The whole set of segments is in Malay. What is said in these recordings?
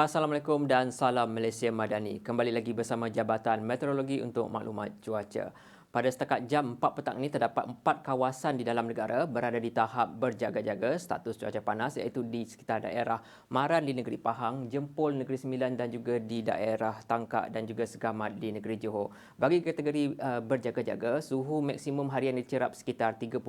Assalamualaikum dan salam Malaysia Madani. Kembali lagi bersama Jabatan Meteorologi untuk maklumat cuaca. Pada setakat jam 4 petang ini terdapat empat kawasan di dalam negara berada di tahap berjaga-jaga status cuaca panas iaitu di sekitar daerah Maran di negeri Pahang, Jempol negeri Sembilan dan juga di daerah Tangkak dan juga Segamat di negeri Johor. Bagi kategori uh, berjaga-jaga, suhu maksimum harian dicerap sekitar 35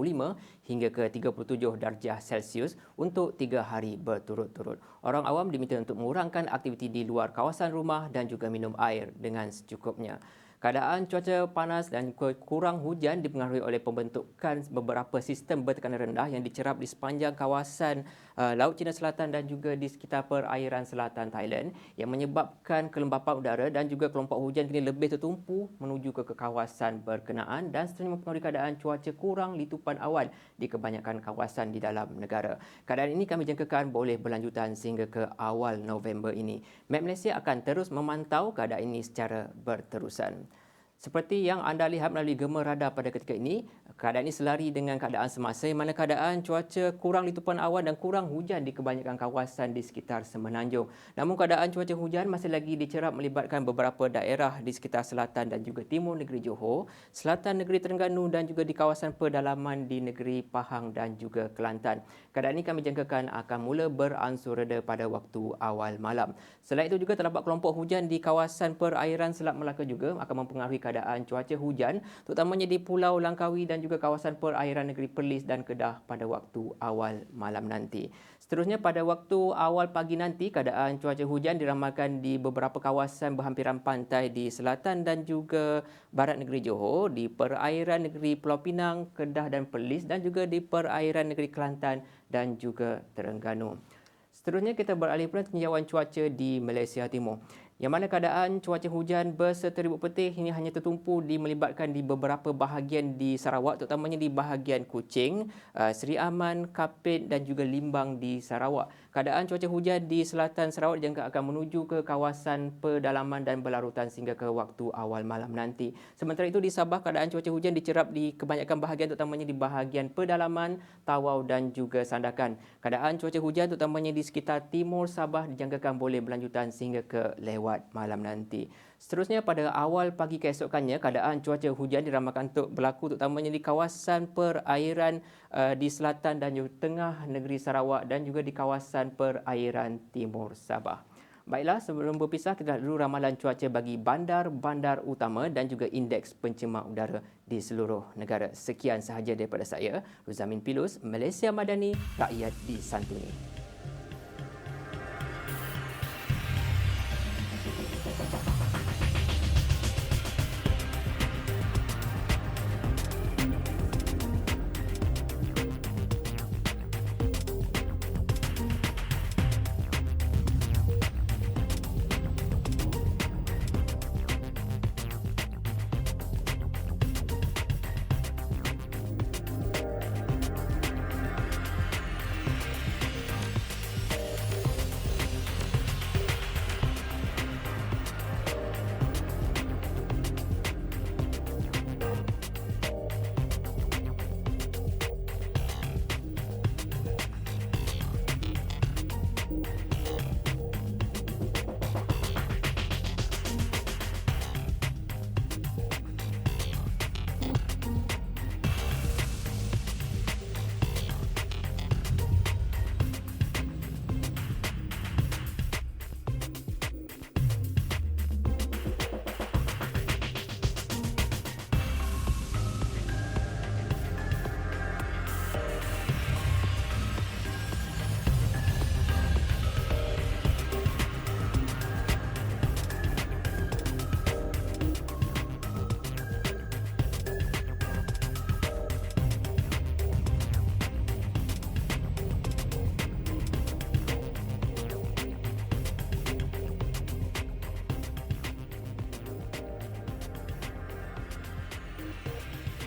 hingga ke 37 darjah Celsius untuk tiga hari berturut-turut. Orang awam diminta untuk mengurangkan aktiviti di luar kawasan rumah dan juga minum air dengan secukupnya. Keadaan cuaca panas dan kurang hujan dipengaruhi oleh pembentukan beberapa sistem bertekanan rendah yang dicerap di sepanjang kawasan uh, Laut Cina Selatan dan juga di sekitar perairan selatan Thailand yang menyebabkan kelembapan udara dan juga kelompok hujan kini lebih tertumpu menuju ke kawasan berkenaan dan seterusnya mempengaruhi keadaan cuaca kurang litupan awan di kebanyakan kawasan di dalam negara. Keadaan ini kami jangkakan boleh berlanjutan sehingga ke awal November ini. Map Malaysia akan terus memantau keadaan ini secara berterusan. Seperti yang anda lihat melalui gema radar pada ketika ini, keadaan ini selari dengan keadaan semasa di mana keadaan cuaca kurang litupan awan dan kurang hujan di kebanyakan kawasan di sekitar Semenanjung. Namun keadaan cuaca hujan masih lagi dicerap melibatkan beberapa daerah di sekitar selatan dan juga timur negeri Johor, selatan negeri Terengganu dan juga di kawasan pedalaman di negeri Pahang dan juga Kelantan. Keadaan ini kami jangkakan akan mula beransur reda pada waktu awal malam. Selain itu juga terdapat kelompok hujan di kawasan perairan Selat Melaka juga akan mempengaruhi cuaca hujan terutamanya di Pulau Langkawi dan juga kawasan perairan negeri Perlis dan Kedah pada waktu awal malam nanti. Seterusnya pada waktu awal pagi nanti keadaan cuaca hujan diramalkan di beberapa kawasan berhampiran pantai di selatan dan juga barat negeri Johor, di perairan negeri Pulau Pinang, Kedah dan Perlis dan juga di perairan negeri Kelantan dan juga Terengganu. Seterusnya kita beralih pula tinjauan cuaca di Malaysia Timur yang mana keadaan cuaca hujan berserta ribut petih ini hanya tertumpu di melibatkan di beberapa bahagian di Sarawak terutamanya di bahagian Kuching, uh, Seri Aman, Kapit dan juga Limbang di Sarawak. Keadaan cuaca hujan di selatan Sarawak jangka akan menuju ke kawasan pedalaman dan berlarutan sehingga ke waktu awal malam nanti. Sementara itu di Sabah keadaan cuaca hujan dicerap di kebanyakan bahagian terutamanya di bahagian pedalaman, Tawau dan juga Sandakan. Keadaan cuaca hujan terutamanya di sekitar timur Sabah dijangkakan boleh berlanjutan sehingga ke lewat lewat malam nanti. Seterusnya pada awal pagi keesokannya keadaan cuaca hujan diramalkan untuk berlaku terutamanya di kawasan perairan uh, di selatan dan juga tengah negeri Sarawak dan juga di kawasan perairan timur Sabah. Baiklah, sebelum berpisah kita dulu ramalan cuaca bagi bandar-bandar utama dan juga indeks pencemar udara di seluruh negara. Sekian sahaja daripada saya, Ruzamin Pilus, Malaysia Madani, Rakyat di Santuni.